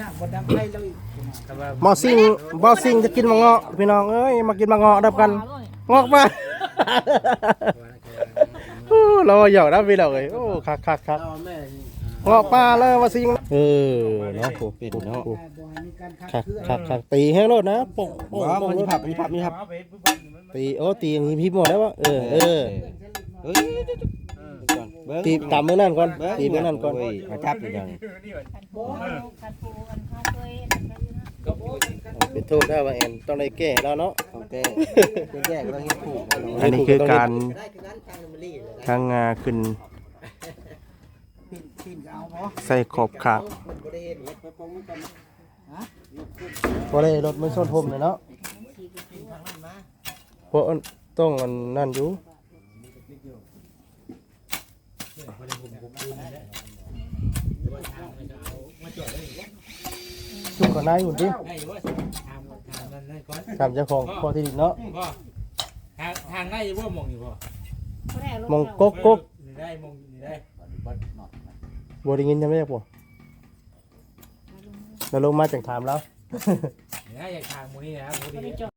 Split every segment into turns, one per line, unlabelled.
ยากบ่ดังไผเลย
แต่ว่า
หมอซิงบอซิงจะกินมะเงาะพี่น้องเอ้ยมากินมะเงาะดับกันงอกมาโอ้เราหยอกนะพี่น้องเอ้ยโอ้คักคักคัก
เอาแม่
งอกปลาเลยว่าซิงเออเนาะผู้
เป็นเนาะ
บ่ให้มีการคัด
คัก
เคือ
คักคักตีให้รถนะป่งป่ง
ว้าว
ป่ง
มันมีผับมีผับมีผับ
ตีโอ้ตีอย่างนี้พี่หมดแล้ววะเออเออ
เฮ้ยเบิ้ง
ตีตามมือนั่นก่อน
เบิ้ง
ตีมือนั่นก่อน
โยมาจับอีกอย่าง
บ่
คันปูกันเขาเคยนั่นไปอยู่นะ
เป็นโทษได้ว่าแอนต้องได้แก้แล้วเนาะ
โอเคแยกๆแล้วเฮ็ดผูก
อันนี้คือการทางงาขึ้น
ปิ่นปิ่นก็เอาบ่
ใส่ขอบขางพอได้รถไม่ส้นทมเลยเนาะเพราะต้องมันนั่นอยู่ ชุกก่อนนายหุ่นดิทำเจ้าของพอที่ดินเนาะ
ทางทางได้ว่ามองอยู่บ่
เขาได้รถ
มองกกกก
นี่ได้มองนี่ได้
บริงินยังไม่ได้ปะเราลงมาจากถามแล้ว
นี่ได้อย่างทางมูนี่นะครับมู
ไม่
นี่
ได้จอด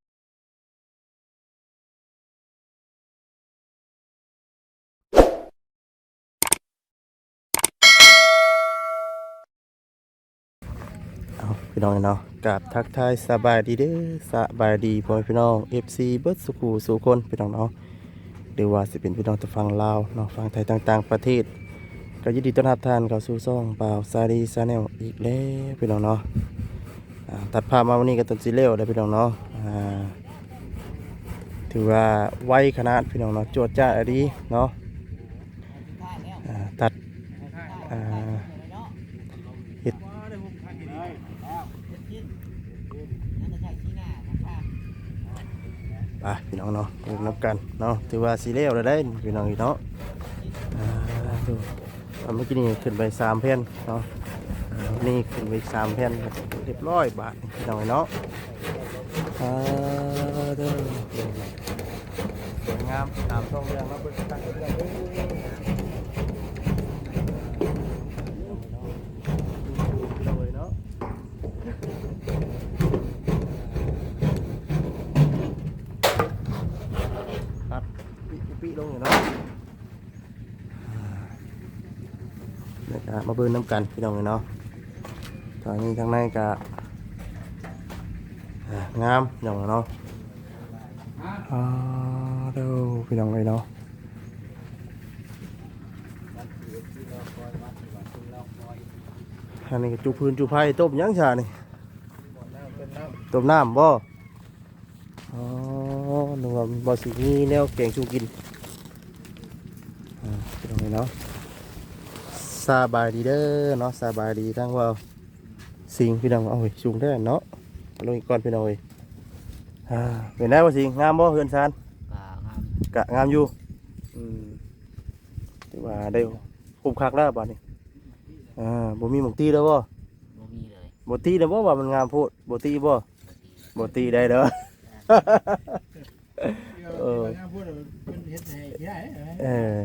เอา พี่น้องเนาะกับทักทายสบายดีเด้อสบายดีพ่อพี่น้อง FC เบิร์ดสุขูสู่คนพี่น้องเนาะหรือว่าสิเป็นพี่น้องที่ฟังลาวเนาะฟังไทยต่าง ๆ ประเทศ ก็ยินดีต้อนรับท่านเข้าสู่ซ่องเปล่าซาดีซาแนลอีกแล้วพี่น้องเนาะตัดภาพมาวันนี้ก็ต้นสิเร็วเลยพี่น้องเนาะถือว่าไวขนาดพี่น้องเนาะจวดจ้าอดีเนาะอ่าตัดอ่า่ะพี่น้องเนาะนับกันเนาะถือว่าสีเลี้ยวเลยได้พี่น้องอีกเนาะดูเมื่อกี้นี่ขึ้นไปสามแผ่นเนาะนี่ขึ้นไปสามแผ่นเรียบร้อยบาทพี่น้องเนาะอ่าเด้อสวยงามตามท้องเรื่องแล้วเป็นตั้งเรื่องเลยเนาะ ครับปิปิลงอยู่เนาะเดี๋ยวจะ มาเบิร์นน้ำกันพี่น้องเลยเนาะตอนนี้ทางในก็งามพี่น้องเนาะอ่าเดี๋ยวพี่น้องเลยเนาะอันนี้ก็จูพื้นจูไผ่ต้มยังชานี่ต้มน้ำบ่อ๋อนึกว่าบอสิมีแนวแกงชูกินอ่าตรงนี้เนาะ สบายดีเด้อเนาะสบายดีทั้งว่าสิงพี่น้องเอาเฮ้ยสูงได้เนาะเอาลงอีกก่อนพี่น้องเอ้ยอ่าเป็นไงบ่สิงงามบ่เฮือนซาน
ป่างาม
กะงามอยู่อืมถือว่าได้คุ้มคักแล้วบัดนี้อ่าบ่มีหมองตีแล้วบ่
บ่มีเลย
บ่ตีแล้วบ่ว่ามันงามโพดบ่ตีบ่บ่ตีได้เด้อเออ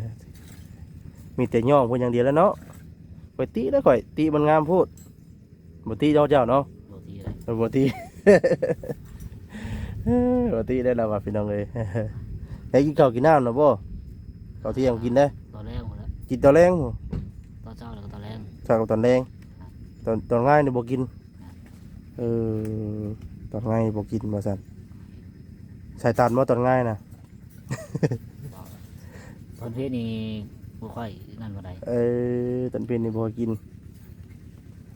มีแต่ย่องเพิ่นอย่างเดียวแล้วเนาะข่อยตีแล้วข่อยตีมันงามโพูดบ่ตีเจ้าเจ้าเนาะ
บ่ตีเลย
เออบ่ตีเออบ่ตีได้แล้วว่าพี่น้องเอ้ย ได้กินข้าวกินน้ำเนาะบ่ข้าวเที่ยงกินได้
ตอนแรกหมดแล้ว
กินตอนแรงบ่
ตอนเช้าแล้วก็ตอนแรก
เช้ากับตอนแรงตอนตอนง่ายนี่บ่กิน เออ ตอนง่ายนี่บ่กินว่าซั่นใส่ตานบ่ตอนง่ายน่ะ
ตอนเพศนี่ บ่ค่อยนั่นบ่ได้
เออตอนเป็นนี่บ่กิน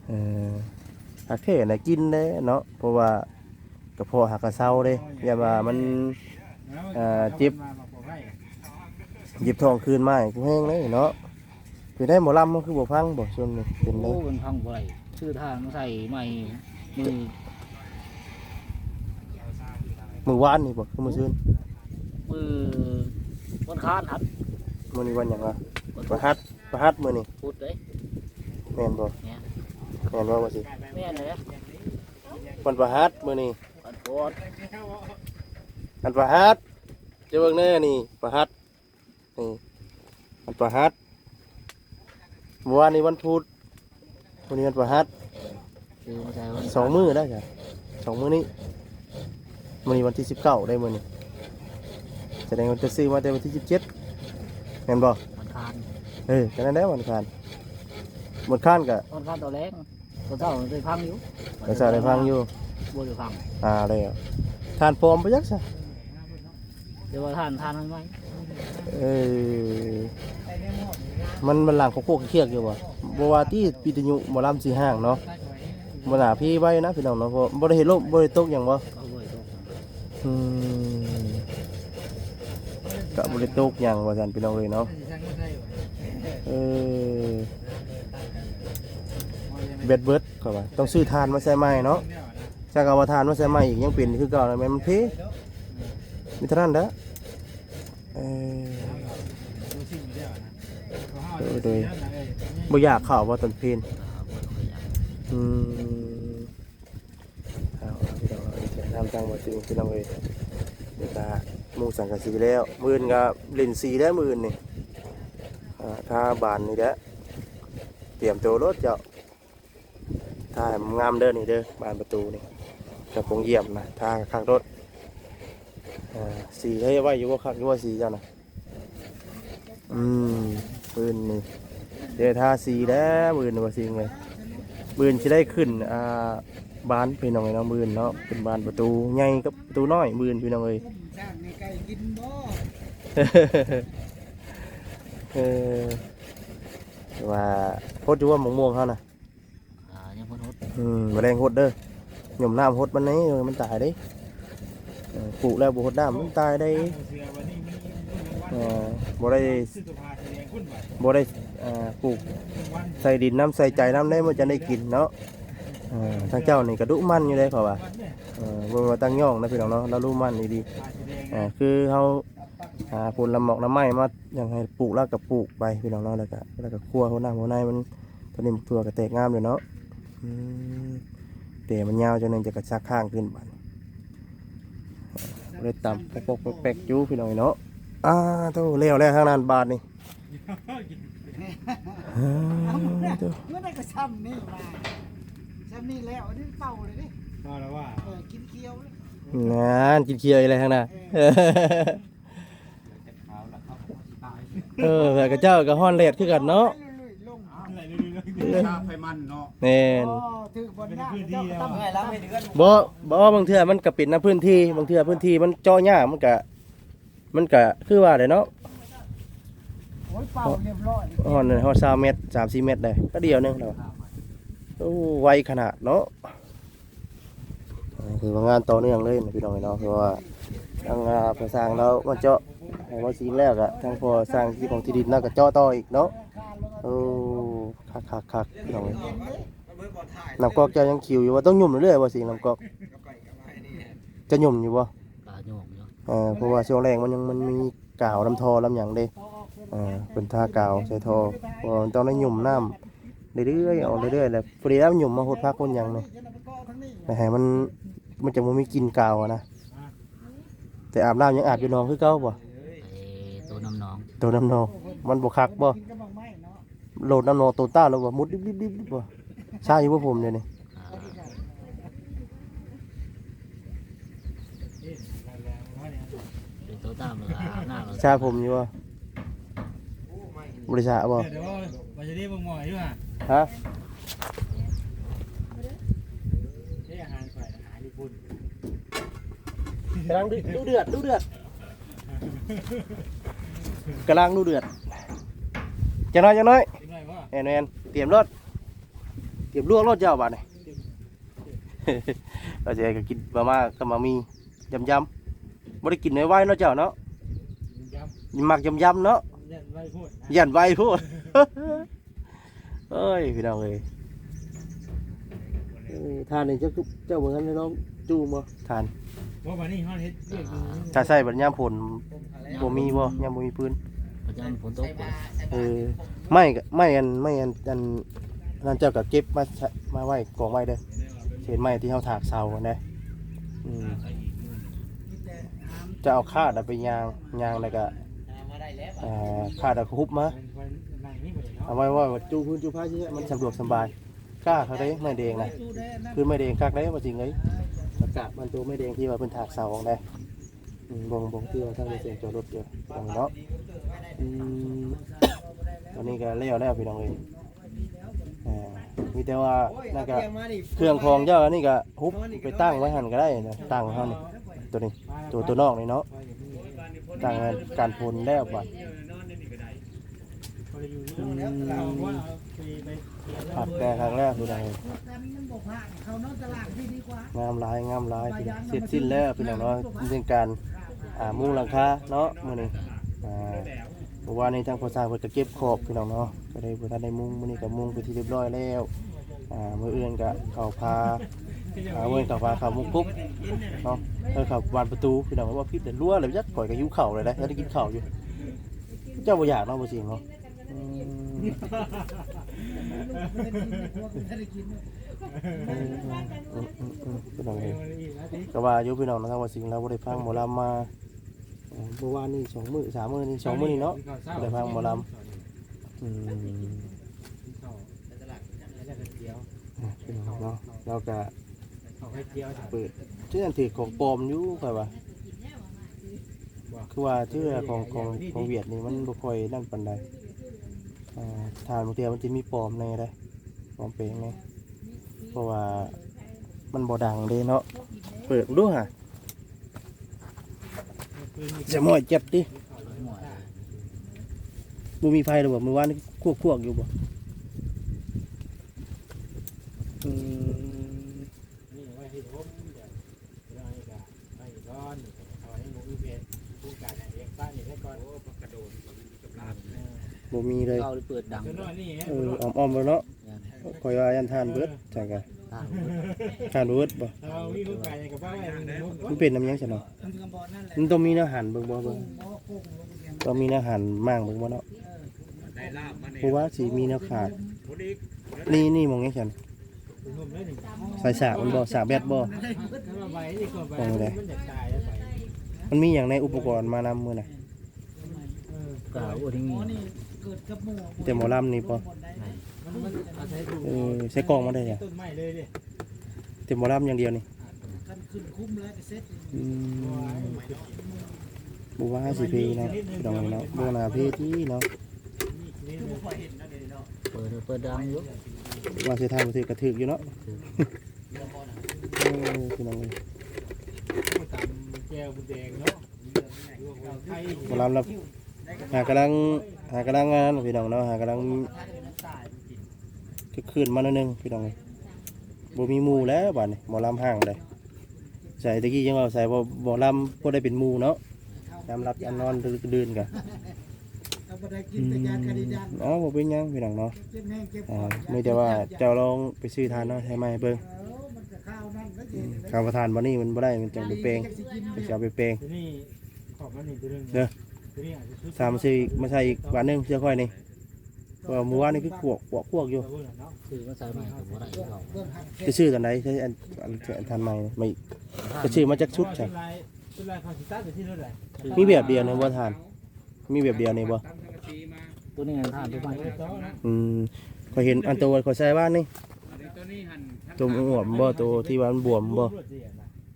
เออหักเท่น่ะกินเด้เนาะเพราะว่ากระเพาะหักกระเซาเด้อย่าว่ามันเอ่อเจ็บหยิบทองคืนมาให้กูแห้งเลยเนาะเป็นได้หมอลำมันคือบ่พังบ่ส่วนนี้เป็น
โอ้
ได้
มันพังบ่ได้ชื่อทางมาใส่ใหม่มือ
มือวานนี่บ่คือมื้อซื่น
มือวันค้านครับ
มื้อนี้วันหยังวะ
วัน
ประหัดประหัดมื้อนี้
พุธเด้ย
แม่นบ่
เนี่ย
แม่นบ่ว่าสิ
แม่นเลยนะ
วันประหัดมื้อนี้
วันโพด
อันประหัดเจะเบิ่งแน่นี่ประหัดนี่อันประหัดเมื่อวานนี้วันพุธวันนี้วันประหัด
ซื้อมาใช้วัน
สองมื้อได้จ้ะสองมื้อนี้มื้อนี้วันที่สิบเก้าได้มื้อนี้แสดงว่าจะซื้อมาแต่วันที่สิบเจ็ด แม่นบ่
วันคาน
เออกันนั้นแล้ววันคานวันคานก็
วันคานตัวแรงตัวเท่ามันเคยพังอยู่
ไปใส่ได้ฟังอยู่
บัวอยู่พัง
อ่าแล้วทานปลอมไปยักซะ
เดี๋ยวว่าทานทานทำไม
เออมันมันหลังของพวกเคียกอยู่บ่บ่ว่าที่ปิตยุหมอลำสีห้างเนาะบ่น่าพี่ไว้นะพี่น้องเนาะเพราะบ่ได้เห็นลมบ่ได้ตกหยังบ่
เขาบ่อยตก
อืม ก็บ่ได้ตกยังว่าซั่นพี่น้องเอ้ยเนาะเออเบ็ดเบิดก็ว่าต้องซื้อทานมาใส่ใหม่เนาะถ้ากเอามาทานมาใส่ใหม่อีกยังเป็นคือเก่าแล้วแม่มันเพมีท่านั้นเด้อเออโดยบ่อยากเข้าว่าตอนเพลนอืมเอาเอาพี่น้องเอาเดี๋ยวทำจังหวัดจริงพี่น้องเลยเดี๋ยวก็ห มุงสังกะสีแล้ว มือนก็เล่นสีแล้วมือนนี่อ่าถ้าบานนี่แหละเตรียมตัวรถเจ้าถ้าให้มันงามเด้อนี่เด้อบานประตูนี่กระโปรงเยี่ยมนะถ้าข้างรถสีให้ไว้อยู่ว่าข้างอยู่ว่าสีเจ้านะอืมปืนนี่เดี๋ยวทาสีแล้วมือนว่าสีเลยบืนจะได้ขึ้นอ่าบานพี่น้องเอ้ยเนาะบืนเนาะเป็นบานประตูใหญ่กับประตูน้อยบืนพี่น้องเอ้ย
ช่างในไก่กินบ่
เออว่าโคตรจะว่ามะม่วงเขาน่ะ
อ่ายังพ้นฮด
อืมแมลงหดเด้อหย่อมน้ำหดมันนี่เออมันตายได้เออปลูกแล้วบ่หดน้ำมันตายได้เออบ่ได้บ่ได้อ่าปลูกใส่ดินน้ำใส่ใจน้ำได้มันจะได้กินเนาะ เออทางเจ้านี่กระดุมันอยู่เลยเขาว่าเออบ่ว่าตั้งย่องนะพี่น้องเนาะเรารู้มันดีๆอ่าคือเฮาหาผลลำหมอกน้ำไม้มาอย่างให้ปลูกแล้วก็ปลูกไปพี่น้องเนาะแล้วก็แล้วก็คั่วหัวหน้าหัวในมันตอนนี้มันตัวก็แตกงามเลยเนาะอืมแต่มันยาวจนนึงจะกระชักข้างขึ้นบัดเลยต่ำปกๆแปลกๆอยู่พี่น้องเนาะอ่าโตเลี้ยวแล้วทางนั้นบาทนี่อ่าโต
เมื่อได้ก็ซ้ำนี่มา ซ้ำนี่แล้วอันนี้เป่าเลยดิ
ก็แล้วว่า
เออกินเคี้ยวเลย
งานกินเคียวอะไรทางนั้นเออเออแต่กับเจ้ากับฮอนเลดคือกันเนาะ
ลุยๆลง
อะไรเรื่อย
ชาไฟมันเนาะ
แน่น
อ๋อถือบนหน้าเจ้าก็ต้อง
ๆ
ไง
แล้วไม่เดือน
บ่บ่บางเทื่อมันก็ปิดนะพื้นที่บางเทื่อพื้นที่มันเจ่อยากมันก็มันก็คือว่าได้เนาะ
โอ้ยเป่าเรียบร้อย
ฮอนฮอน3เมตร3 4เมตรได้ก็เดียวหนึงแล้ว โอ้ไวขนาดเนาะเออคือว่างานต่อเนื่องเลยนะพี่น้องเนาะเพราะว่าทางอ่าพอสร้างแล้วมันเจาะให้ว่าสิงแล้วก็ทางพอสร้างที่ของที่ดินแล้วก็เจาะต่ออีกเนาะโอ้คักๆๆพี่น้องเอ้ยน้ำกอกจะยังคิวอยู่ว่าต้องหยุ่มเรื่อยๆว่าสิน้ำกอกจะหยุ่มอยู่บ่
ปลาโยกอยู่
เออเพราะว่าช่วงแรกมันยังมันมีกาวลำทอลำหยังเด้เออเป็นท่ากาวใส่ทอเพราะว่ามันต้องได้หยุ่มน้ำ เรื่อยๆเอาเรื่อยๆแหละพอดีแล้วหยุ่มมาหดพักคนหยังเลยแต่ให้มันมันจะมันมีกลินกาวอะนะแต่อาบน้ำยังอาบอยู่หนองคือเก่าบ่
ไอ้ตัวน้ำหนอง
ตัวน้ำหนองมันบ่คักบ่
กินก็บอกไม่เนาะ
โหลดน้ำหนองตัวต้าแล้วบ่มุดดิบๆๆบ่ใช่อยู่บ่ผมเดี๋ยวนี้
อ่าเป็นตัวตามเลยอาบน้ำเลย
ใช่ผมอยู่บ่บริษัทบ่
เดี๋ยวมันจะได้มึงหมอยด้วย
ฮะ
นี่อาหารไข่อาหารญี่ปุ่น
กำลังดูดูเดือดดูเดือดกำลังดูเดือดจะน้อยจะน้อย
กินหน่อยว่า
แอนแอนเตรียมรถเตรียมลวกรถเจ้าบ้านนี่ เราจะก็กินมาม่ากับมามียำยำบ่ได้กินไว้ไว้เนาะเจ้าเนาะ
ยำ
มักยำยำเนาะ
เล่นไว้พูด
ยันไว้พูด เอ้ยพี่น้องเอ้ยเอ้ยทานนี่เจ้าคือเจ้าเหมือนกันเลยน้องจูบ่ทาน
ว่าวันนี้เขาเฮ็ดเรียกดู
ถ้าใส่บัดยามผลบ่มีบ่ยามบ่มีปืน
ประจำฝนตกเลย
เออไม่ก็ไม่อันไม่อันอันนั่นเจ้าก็เก็บมาใช้มาไว้กองไว้เด้อเศษไม้ที่เฮาถากเสากันนะอืมจะเอาคาดเอาไปยางยางแล้วก็เอ่อคาดเอาคุบมา
นั่งนี่หมด เอา
ไว้ว่าจูพื้นจูผ้าเยอะมันสะดวกสบายกล้าเขาได้ไม่แดงนะคือไม่แดงคักได้มาจริงเลยอากาศมันตัวไม่แดงที่ว่าเป็นถากเสาของได้บ่งบ่งที่ว่าทางเสียงจอดรถเดียวตรงเนาะตอนนี้ก็แล้วแล้วพี่น้องเอ้ยมีแต่ว่าน่าก็เครื่องของเจ้าอันนี้ก็ฮุบไปตั้งไว้หันก็ได้นะตั้งเฮานี่ตัวนี้ตัวตัวนอกนี่เนาะตั้งการพลแล้วบัด ผัดแต่ครั้งแรกพี่น้องเอ้ย
กันมันบอกผ่านเขานอกตลาดที่ดีกว่างา
มลายงามลายพี่น้องเสร็จสิ้นแล้วพี่น้องเนาะเรื่องการอ่ามุงหลังคาเนาะมื้อนี้อ่าเมื่านนี้ทางภาษาเพิ่นก็เก็บขอบพี่น้องเนาะก็ได้บ่ทันได้มุงมื้อนี้ก็มุงไปที่เรียบร้อยแล้วอ่ามื้ออื่นก็เข้าพาอ่ามื้นเข้าพาเข้ามุงปุ๊บเนาะเออเข้าบานประตูพี่น้องว่าพิษเดือดรั่วเลยจักข่อยก็หิวข้าวเลยนะยังได้กินข้าวอยู่ เจ้าบ่อยากเนาะบ่สิงเนาะ พี่น้องเอ้ย
เอาอีกนะสิ
ก็ว่าอยู่พี่น้องนะครับว่าสิ่งเราบ่ได้ฟังหมอลำมาเอ่อเมื่อวานนี่สองมื้อสามมื้อนี่สองมื้อนี่เนาะได้ฟังหมอลำอืม
เขาแล้วก็เจียว
อะพี่น้องเนาะเราก็
เขาให้เจียวจ้ะ
เปิดที่นั่นถือของปลอมอยู่ค่อยว่าคือว่าเชื่อของของของเวียดนี่มันบ่ค่อยนั่นปานใดอ่า ทานบางทีมันจะมีปลอมในได้ปลอมเปลงในเพราะว่ามันบ่ดังเลยเนาะเปิดดูฮะจะม้อยเจ็บดิบ่มีไฟหรือบ่เมื่อวานนี่วกควๆอยู่บ่อืม
นี่ไว้ให้ผมเดี๋ยวเดี๋ยวไอ้กะไอ้ก้อนเอาให้หมูอีเพชรผู้การเนี่ยเรียกป้านี่ให้ก่อนโอ้ปกระโดดกับลาบ
บ่มีเลย
เราเปิดดัง
ตัวน้อยนี่
เอออ้อมๆแล้วเนาะคอยว่ายันทานเบิดจังกะทานเบิดบ่
เราวิ่งผู้การเนี่ยกับป้าไว้ในมุม
มันเป็นน้ำหยังซั่นเนาะ
มันกระบอกนั่นแหละ
มันต้องมีเนื้อหันเบิ่งบ่เบิ่ง
หม้อกุ้งลงเรียน
ต้องมีเนื้อหันมั่างเบิ่งบ่เนาะเพราะว่าสิมีเนื้อขาด นี่นี่มองยังซั่น
มุมเลยหนึ่ง
ใส่สากมันบ่สากแบตบ่
ถ้าเราใบนี่ก็ใบมันจะตายแล้วไป
มันมีหยังในอุปกรณ์มานำมื้อน่ะ
เออ
ก็อุทิ
ห
ง
ม้อนี่ เกิดกับหมู
แต่หมอลำนี่บ่
มันมันอาศัยดู
เออใส่กล่องมาได้จ้ะ
ต้นไม้เลยดิ
แต่หมอลำอย่างเดียวนี่
กันขึ้นคุ้มแล้วก็เซ็ต
อืมบ่ว่าสิเพเนาะพี่น้องเนาะบ่น่าเพที่เนาะ
นี่เลย
เปิดเปิดดังอยู่
ว่าสิทำถือกระถืออยู่เนาะโอ้พี่น้องเอ้ย
ตามแก้วบุแดงเนาะไทย
หมอลำเรา หากำลังหากำลังงานพี่น้องเนาะหากำลังคือคืนมาหน่อยหนึงพี่น้องเอ้ยบ่มีหมู่แล้วบัดนี้หมอลำห่างเลยใส่ตะกี้ยังว่าใส่บ่บ่ลำบ่ได้เป็นหมู่เนาะยามรับยามนอนดื่นๆกะ
เราบ่ได้กินแต่ยาคาดิดัน
อ๋อบ่เป็นหยังพี่น้องเนาะ
เจ็บแห้งเจ็บค
อ่า
อ
มีแต่ว่าเจ้าลองไปซื้อทานเนาะให้มาให้เบิ่ง
เออมันก็ข้าวนั่นแล้ว
อื
เจ็
มข้าวประทานบ่นี่มันบ่ได้มันจังไปเปลงไปสิเอาไปเปลง
ตัวนี้ขอบมันนี่ตัวนึง
เด้อ
ตัวนี้อาจจะชุด
สามสี่มาใส่อีกบาทหนึงเชื่อค่อยนี่เพราะว่าเมื่อวานนี่คือขวกขวกขวกอยู่
ตัวเนาะ
คือมาใส่ใหม่กับบ่ได้เขา
เบื้องหัก
จะซื้อตอนไหนใช้อันอันอันทันใหม่ไม่จะซื้อมาจากชุด
ใช่
ใช่
ตัวลายคอนสิตัสอยู่ที่รถไหน
มีแบบเดียวในบ่ทาน มีแบบเดียวในบ่
ตัวนี้ทานตัวใหม่
โต๊ะนะ
อืมขอยเห็นอันตัวขอยใส่บ้านนี่ตัวมันอ้วนบ่ตัวที่ว่ามันบวมบ่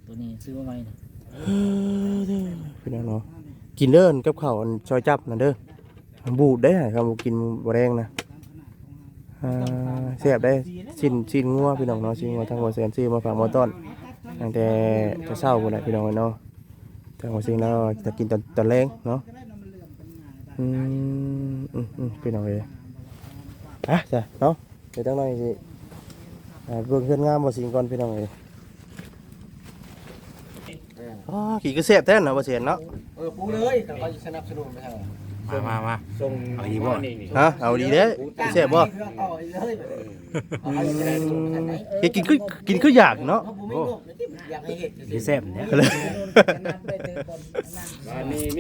ตัวนี้ซื้อมาใหม่นะ
พี่น้องเนาะ กินเด้อกับข้าวอันซอยจับนั่นเด้อมันบูดได้ครับบ่กินบ่แรงนะอ่าแซ่บได้ชิ้นชิ้นงัวพี่น้องเนาะชิ้นงัวทางบ่แสนซื้อมาฝากหมอต้นตั้งแต่แต่เช้าพุ่นน่ะพี่น้องเนาะทางบ่ซิงแล้วจะกินตอนตอนแรงเนาะอืมอืมพี่น้องเอ้ยอะจ้ะเนาะเดี๋ยวตั้งหน่อยสิอ่าเบิ่งเพื่อนงามบ่สิงก่อนพี่น้องเอ้ย อ๋อขี่ก็แซ่บแท้เนาะบ่เสียนเนาะ
เออปูเลยเขาจะสนับสนุนไปทาง
มามามา
ส่ง
เอาดีบ่ ฮะเอาดีเด้แซ่บบ่
เอาเลยเอาไปสนับสนุนไปทางไหน
เฮ็ดกินคือกินคืออยากเนาะ
เขาปูไม่ลูกอยากให้เห็ด
ดีแซ่บเนี่ย
เลย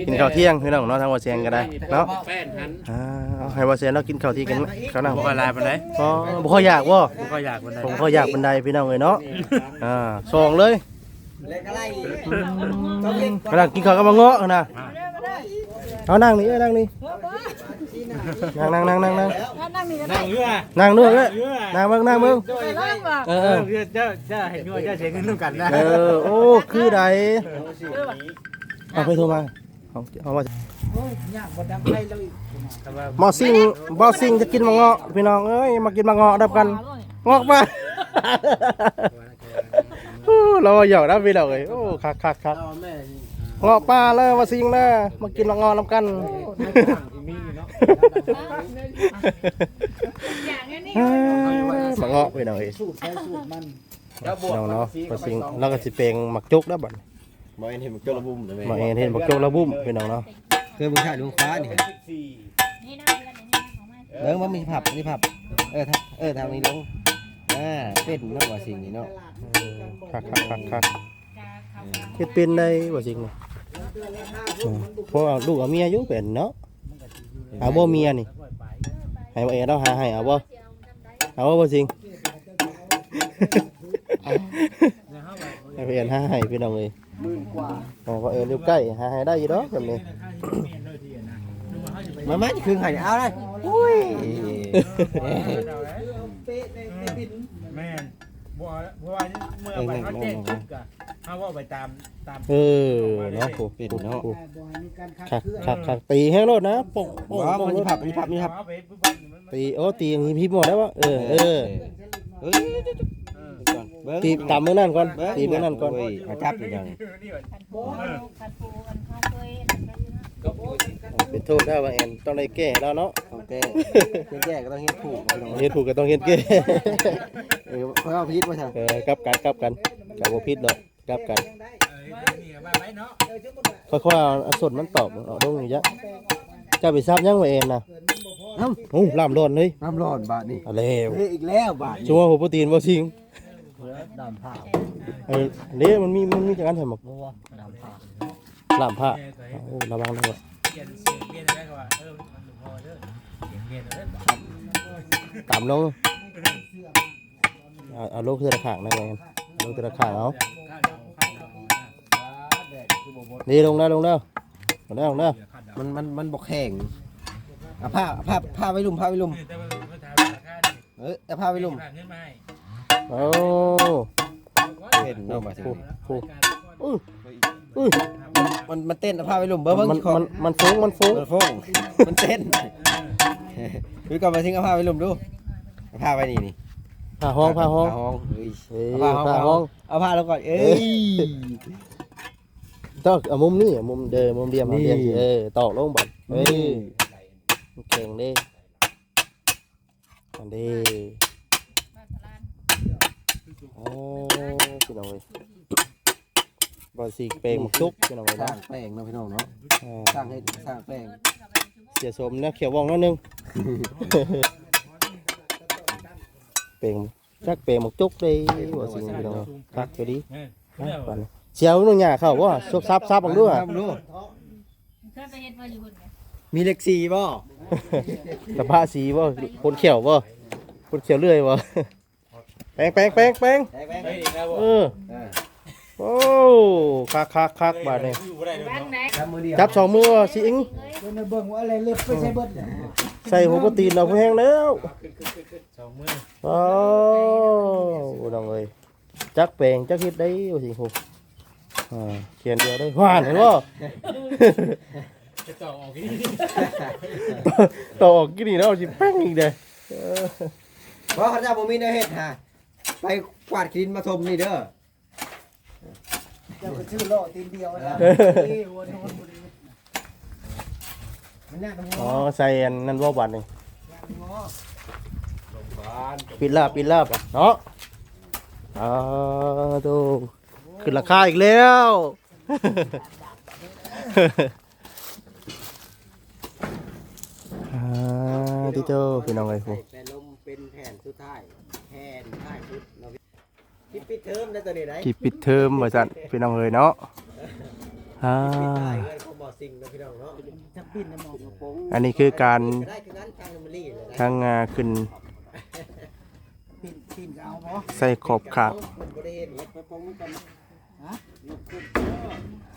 กินข้าวเที่ยงพี่น้องเนาะทางบ่เสียนก็ได้เนาะ
แป้นหัน
อ่าเอาให้บ่เสียนเนาะกินข้าวเที่ยงกันข้าวหน้า
บ่ลายปานใด
อ๋อบ่ค่อยอยากบ่
บ่ค่อยอยากปานใด
ผมก็อยากบันไดพี่น้องเอ้ยเนาะอ่าสองเลย
แล้วก็ไล่ต้องเล่น
กำลังกินข้าวกับมะเงาะนะเอานั่งนี่เอ้ยนั่งนี่นั่งนั่งนั่งนั่งนั่ง
นั่งนี่ก็ได้
นั่งเรือ
นั่งด้วยเอ้ย
เรือ
นั่งเบิ่งนั่งเบิ่ง
ด้วย
ไปแล้วบ่
เอ
เอ
อ
อเจ้าเจ้าเห็นว่าเจ้าเสียเงินร่วมกันนะ
เออโอ้คือใดเอาไปโทรมาเอาเอาว่า
โอ้ยยากบ่ดังไผเลย
หมอซิงบอซิงจะกินมะเงาะพี่น้องเอ้ยมากินมะเงาะดับกันงอกมาโอ้ เราหยอกนะพี่น้องเอ้ยโอ้คักคักคัก
เอาแม่
เงาะปลาเลยมาซิงนะมากินมะเงาะนำกัน
มีอยู่เนาะ
อย่างนี้
มะเงาะพี่น้องเอ้ย
สูตรใช้สูตรมัน
พี่น้องเนาะมาซิงแล้วก็สิเปลงหมักจุกแล้วบัด
บ่เห็นมันเจ้าระบุ่มได้ไหม
มาเองเห็นหมักจุกแล้วบุ้มพี่น้องเนาะ
เคยบ่ถ่ายลุงฟ้านี่
สี่
นี่นั่งกันนี่ของมัน
เบิ่งว่ามีผับมีผับเออถ้าเออทางนี้ลงอ่า เป็นเนาะว่าสิ่งนี้เนาะ
คักคักคักคัก
กาเขา
เฮ็ดเป็นได้บ่ซิงนี่อืมเพราะว่าลูกเอาเมียอยู่เป็นเนาะเอาบ่เมียนี่ให้บ่เองเราหาให้เอาบ่เอาบ่บ่ซิงให้ไปเอ็นหาให้พี่น้องเลยอ๋อก็เอ็นอยู่ใกล้หาให้ได้อยู่ดอกแบบนี้
มามาจะคืนให้เอาเลยอุ้ย
เป๊ะ ในในบิน
แม่นบัวเพราะว่าเมื่อไปเขาแจ้งจุดกะเขาว่าไปตามตาม
เออเนาะผู้เป็นเนาะผู้
อ่าบ่ให้มีการคัด
คัก
เคลื่อน
คักคักตีให้รถนะป่งป่ง
ว้าว
ป่ง
มันมีผับมีผับมีผับ
เอาไปปุ๊บปั๊บมัน
ตีโอ้ตีอย่างนี้พี่หมดได้วะเออเออ
เฮ้ยเบิ่ง
ตีตามมือนั่นก่อนตีมือนั่นก่อน
โยมาจับอยู่จัง
นี่ ว่า
คันโบคันโบกันเขาเคยนั่นก็อยู่นะ
เป็นโทษได้ว่าเอ็นต้องได้แก้แล้วเนาะ
ต้องแก้แก้ก็ต้องเฮ็ดถูก
เฮ็ดถูกก็ต้องเฮ็ดแก้
เออเพราะเอาพิษมาทาง
เออกลับกันกลับกันกับบ่ผิดดอกกลับกัน
เออนี่ก็ว่าไว้เนาะ
ค่อยๆเอาเอาสดมันตอบเอาดงอยู่ยะเจ้าไปทราบยังว่าเอ็นน่ะเอ้าโอ้ล่ามร้อนเลย
น้ำร้อนบาดนี่
เอาแล้ว
เฮ้ยอีกแล้วบาด
ชัวร์หัวโปรตีนบ่ซิง
ดำผ้า
เออนี่มันมีมันมีจังนั้นเหรอหมก
บ่ดำผ้า
ลามผ้า
แก้ตัวเอง
โอ้ระวังนะวะ
เปลี่ยนเสียงเปลี่ยนอะไรก็ว่าเออมันพอเด้อเสียงเปลี่ยนเด้อ
ต่ำลงเอาเอาลูกเสื้อข้างได้ไหมลูกเสื้อข้างเอา
ข้าวเดาข้าวเดา
นี่ลงได้ลงได้ลงได้ลงได้
มันมันมันบกแข็งเอาผ้าผ้าผ้าไว้ลุ่มผ้าไว้ลุ่ม
แต่ว่าเมื่อถามราคาดิ
เออเอาผ้าไว้ลุ่ม
ฝากเงินมาให้
โอ้
เห็นเนาะมาสิ
ผู้ผู้ อุ้ยอุ้ย
มันมันเต้นเอาผ้าไว้ลุ่มเบิ่ง
มั
เบิ่
น
งคอ
มันมันฟุ้งมันฟุ้ง
มันโฟงมันเต้นดูก่อนมาทิ้งเอาผ้าไว้ลุ่มดูเอาผ้าไว้นี่นี่
ผ้าห้องผ้าห้อง
ผ้าห้องเอ้ย
เอ้ย
เอาผ้าห้อง
ผ้าห้อง
เอาผ้าแล้วก่อนเอ้ย
ต้องเอามุมนี่มุมเดิมมุมเดียมมุมเดียม
นี่
เออตอกลงบัดเฮ้ยเก่งดิอันดีโอ้พี่น้องเว้ย บอลสีเปลงหมกชุกพี่น้องเว้ย
สร้า
นะ
งแป้งเนาะพี่น้องเนาะ
อ่า
สร้างให้สร้างแป้ง
เสียสมนะเขียวว่องนิดนึง เปลงจักเปลงหมกจุกได้บ่สิพี่น้องคักไปดิ
เออ
นะปันเชียวนู่นหญ้าเข้าบ่ซบซับซับบังด้วย
ทำดู
เคยไปเห็นว่าอยู่คนไหน
มีเลขสี่บ่
สภาสีบ่คนเขียวบ่คนเขียวเรื่อยบ่แปลงแปลงแปลงแปลง
ได้แป้ง
เฮ้ยอีกแล้วบ่
เออ โอ้คักคักคักบาดนี่
อยู่บ่ได้เด้อ
บ้าน
นาะ
จับมือเดียว
จับสองมือสิอิง
เพิ่นเบิ่งว่าอะไรเล็บไปใช้เบิดเนี่ย
ใส่หัวโปตีนเราแห้งแล้ว
สองมือ
โอ้น้องเอ้ยจักแปลงจักเฮ็ดได้ว่าสิฮู้อ่าเขียนเดียวได้หวานเห็นบ่
จะต่อออกอีก
ต่อออกกี่นี่แล้วสิแป้งอีกเด้อเออ
เพราะเขาจะบ่มีแนวเฮ็ดฮะไปกวาดกินมาทมนี่เด้อ
เจ้าก็ชื่อโลอตีนเดียวนะเอ้ยวนนบุรี
มันน่าทำงอ
อ๋อใส่อันนั่นบ่บัดนี่
งอ
ปิดลาบปิดลาบอะเนาะอาโตขึ้นราคาอีกแล้ว อ่าที่โตพี่น้องเอ้ยผู้
แต่ลมเป็นแผ่นสุดท้ายแผ่นท้ายสุดเนา คิดปิดเทอมได้ตัวนี้ได้
กี่ปิดเทอมว่าซั่นพี่น้องเอ้ยเนาะอ่า
ปิดท้ายเลยเขาบอกสิ่งเนาะพี่น้องเนาะ
จับปิ้นนะหมอ
อันนี้คือการ
ได้คือนั้นทางมันรีเลยนะ
ทางอ่าขึ้น
ปิ้นปิ้นก็เอาบ่
ใส่ขอบขาด
มันบ่ได้เห็นไปปองมันกัน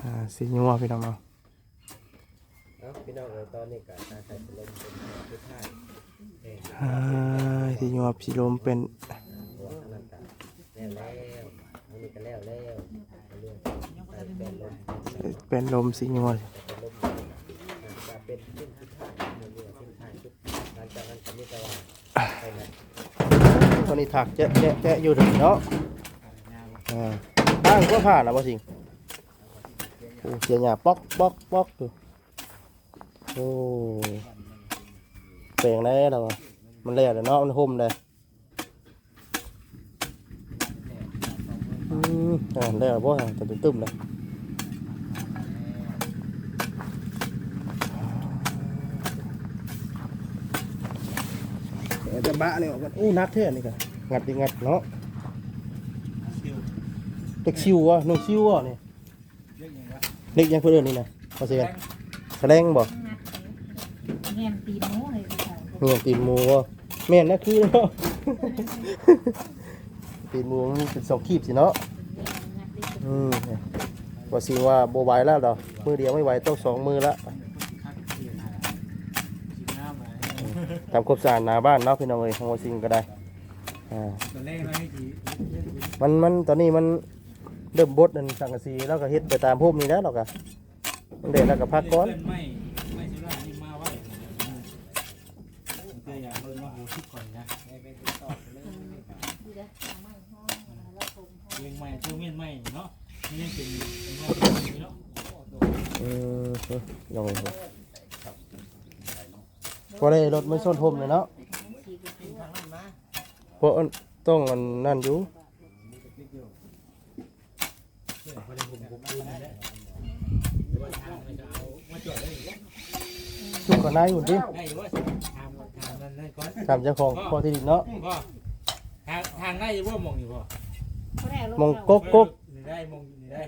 อ่าสิยัวพี่น้องเนาะ
เอาพี่น้องเอ๋ยตอนนี้ก็การใส่ลมเป็นทุกท่ายเอง
อ่าที่ยอมสิลมเป็น
ตัวขนาดกัน แล้วแล้วอันนี้ก็แล้วแล้วเรื่องเป็นลม
เป็นลมสิ
เป็นลมจะเป็นขึ้นทุกท่ายเรื่อยๆขึ้นท่ายทุกหลังจากนั้นก็มีแต่ว่าไปนะ
ตอนนี้ถักแจ๊ะแจ๊ะแจ๊ะอยู่ถึงเนาะอ่าบ้างก็ผ่านนะบ่สิงโอ้เสียหยาป๊อกป๊อกป๊อกอยู่โอ้แปลงได้แล้วมันแล้วแล้วเนาะมันห่มเลย มอ่าแล้วบ่ฮะแต่ตึ้มๆเลยเดี๋ยวจะบะเลยออกกันอู้นักเท่านี่กันงัดดิงัดเนาะเด็กชิวอะน้องชิวอะนี่
เรื่องยังวะ
เด็กยังเพื่อนนี่นะเขาเสียแสดงบอก
แง่มตีนหมูเลยพี่ชาย
เมียนตีนหมูอะแม่นนะคือเนาะตีนหมูมันเป็นสองขีบสิเนาะ
งัดดิ
อืมว่าสิว่าโบไหวแล้วดอกมือเดียวไม่ไหวต้องสองมือละ
คักเสียหายสิบน้ำมา
ทำครบสารหนาบ้านเนาะพี่น้องเอ้ยของว่าสิงก็ได้อ่า
ตอนแรก
มันมันตอนนี้มันเริ่มบดนั่นสังกะสีแล้วก็เฮ็ดไปตามพุ่มนี่แล้วหรอกอะมันเด็ดแล้วก็พักก้อน
ไม่สุรานี่มาไว้เพื่ออยากเบิ่งว่าโหชิดก่อนนะ
ดีเด้อเอาไม้ห้องแล้วผมห้อง
เลี้ยงใหม่เท่าเมียนใหม่เนาะนี่ยังเป็นเป็นว่าเนาะ
อืม ลองดูพอได้รถไม่ส้นทมเลยเนาะ
สีกระตุ้น
เพราะต้องอันนั่นอยู่
เพื่อพอได้ผมผมดูนี่แหละว่าทางมันจะเอามาจอดได้หรือ
ชุดก่อนหน้าอยู่ดิ
ได้ว่าทางทางนั้นได้ก่อน
ทำเจ้าของพอที่ดินเนาะ
พ่อทางทางได้ว่ามองอยู่พ่อ
เขาได้รถ
มองกกกก
นี่ได้มองนี่ได้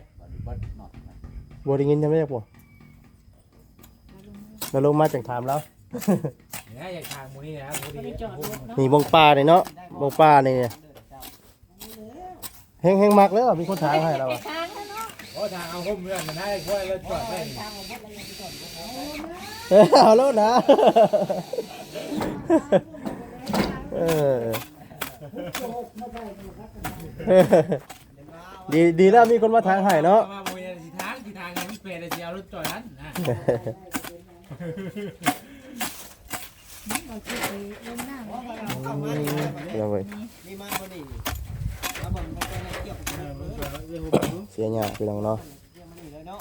บริงินยังไม่ได้ปะ เราลงมาจากถามแล้ว
นี่ได้จากทางมูนี่นะมู
เขา
นี่
ได้จอดรถเนาะ
นี่บงปลาเนี่ยเนาะบงปลาเนี่ยแห้งแห้งมักแล้วอะมีคนถามให้เราอะ
ทางแล้วเนาะ
โอ้ทางเอาหุ้มเรื่องมันได้ค่อยแล้วจอดได้
ทางของพวกเรายังจอดรถ
เออเอาแล้วนะ เออดีดีแล้วมีคนมาทางให้เนาะ
มามูนี่สีทางสีทางยังไม่เป็นเลยจะเอารถจอดนั้นนะ
เราคิดไปเล่นหน้าไม่ได้
เข้ามานี่
เอาไว้
นี่มาพอดีแล้วผมก็ไปเกี่ยวกับเรื่องเรื่อง
เสี
ยหยาพี่น้องเนาะ
มันนี่เลยเนาะ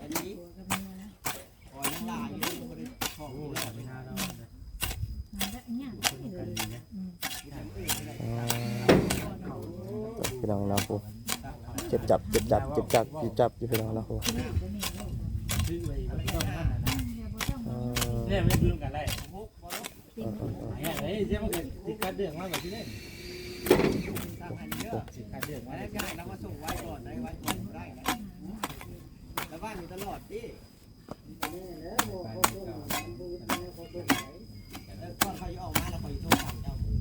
อันนี้ขอยังลาอยู่บ่ได้ของอยู่แล้ว
ไม่น่าเรา
มาแล้วเนี่ย
อ่าพี่น้องเนาะกูเจ็บจับเจ็บจับเจ็บจับเจ็บจับอยู่พี่น้องเนาะกู
ซื้อไปต้องนั่นนะ
อ่า
เนี่ยไม่ดูกันได้เนี่ยไอ้เจ้ามันเกิดติดการเดือดมากกว่าที่เล่น
ตั้งอันเยอะ
ติดการเดือด
มา
มา
ได้
แล้ว
ง่ายแล้วมาส่งไว้ก่อนได้ไว้ก่อนได้นะแล้วบ้านอยู่ตลอดดิแล้วก่อนเขาจะออกมาแล้วเขาจะโทรถามเจ้ามือ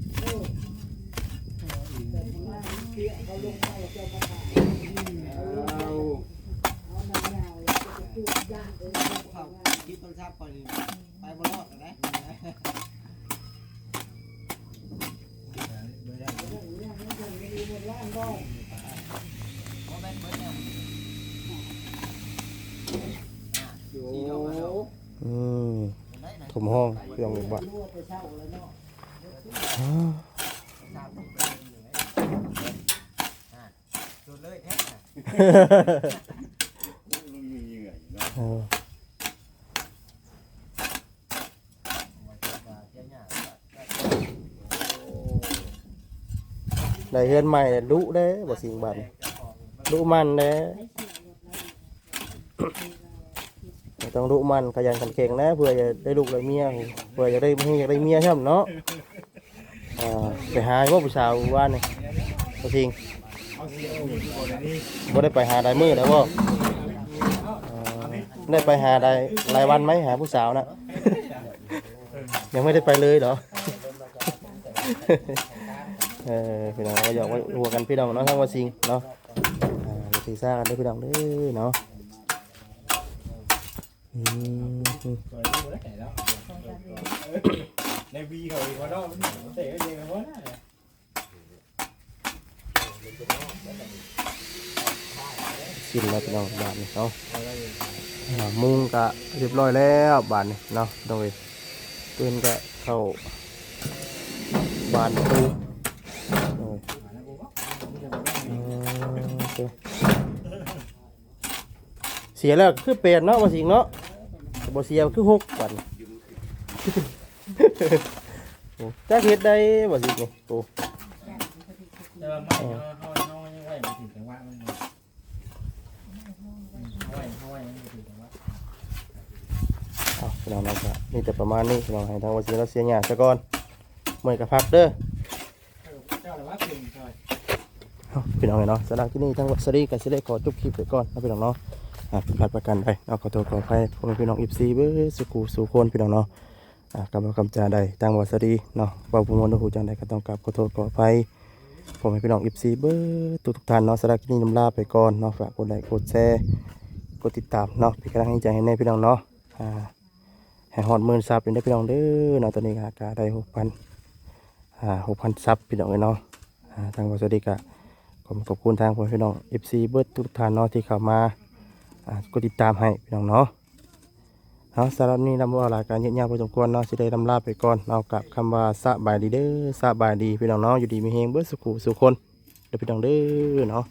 เขา คิดต้นทราบก่อนไปบนรอดนะ
อืมถมห้องพี่น้องบอกว่าอ่า
จุดเลยแท้
เออ ได้เฮือนใหม่ลุเด้บ่สิงบันลุมันเด้ต้องลุมันขยันขันเก่งนะเพื่อจะได้ลูกได้เมียเพื่อจะได้ให้อยากได้เมียใช่ไหมเนาะไปหาว่าผู้สาวว่านนี่บ่สิง
เอาเสียงอยู่ที่บนนี้
บ่ได้ไปหาได้มือแล้วบ่าได้ไปหาได้รายวันไหมหาผู้สาวนะยังไม่ได้ไปเลยเหรอ เออพี่น้องก็อยากไว้รัวกันพี่น้องเนาะทั้งว่าสิงเนาะอ่าอย่าตีซ่ากันด้วยพี่น้องเด้อเนาะอืม
สวยดูแล้วเนาะในวีเขาอีกว่าเนาะเตะก็เจอกันว่าน่ะ
สิ้นแล้วพี่น้องบาทนี่เนาะอ่ามุงก็เรียบร้อยแล้วบาทนี่เนาะพี่น้องเอ้ยปืนก็เข้าบานประตูโอ้ยอืมโอเค เสียแล้วคือเปลี่ยนเนาะมาสิงเนาะแต่บ่เสียคือหกบาทนี่โอ้จ้าเฮ็ดได้บ่สิงนี่โอ้
แต่ว่าไม่เขาเขายังไหวไม่ถึงจังหวะมันเขาไหวเขาไหวไม่ถึงจังหวะ
เอาพี่น้องเราก็มีแต่ประมาณนี้พี่น้องให้ทางวาสีเราเสียหยาซะก่อนเมื่อยกับพักเด้อ
เจ้าแต่ว่าเก่งใช่
เอาพี่น้องเนาะสำหรับที่นี่ทางวัดสรีก็สิได้ขอจบคลิปไปก่อนนะพี่น้องเนาะ อ่าผิดพลาดประกันไปเอาขอโทษขออภัยพ่อพี่น้องอีซีเบอร์สุขูสู่คนพี่น้องเนาะอ่ากำลังคำจาใดทางวัดสรีเนาะว่าผู้มวลหูจังใดก็ต้องกราบขอโทษขออภัยพ่อแม่พี่น้องอีซีเบอร์ทุกทุกท่านเนาะสำหรับที่นี่นำลาไปก่อนเนาะฝากกดไลค์กดแชร์กดติดตามเนาะเป็นกำลังใจให้แน่พี่น้องเนาะอ่าให้ฮอดหมื่นซับเป็นได้พี่น้องเด้อเนาะตอนนี้ก็กาศได้หกพันอ่าหกพันซับพี่น้องเลยเนาะอ่าทางบริษัทก็ขอบขอบคุณทางพี่น้องเอฟซีเบิร์ดทุกท่านเนาะที่เข้ามา กดติดตามให้พี่น้องเนาะเอาสำหรับนี้ลำว่าลาการเยอะแยะพอสมควรเนาะสิได้ลำลาไปก่อนเอากับคำว่าสบายดีเด้อสบายดีพี่น้องเนาะอยู่ดีมีเฮงเบิร์สุขุสุขคนเด้อพี่น้องเด้อเนาะ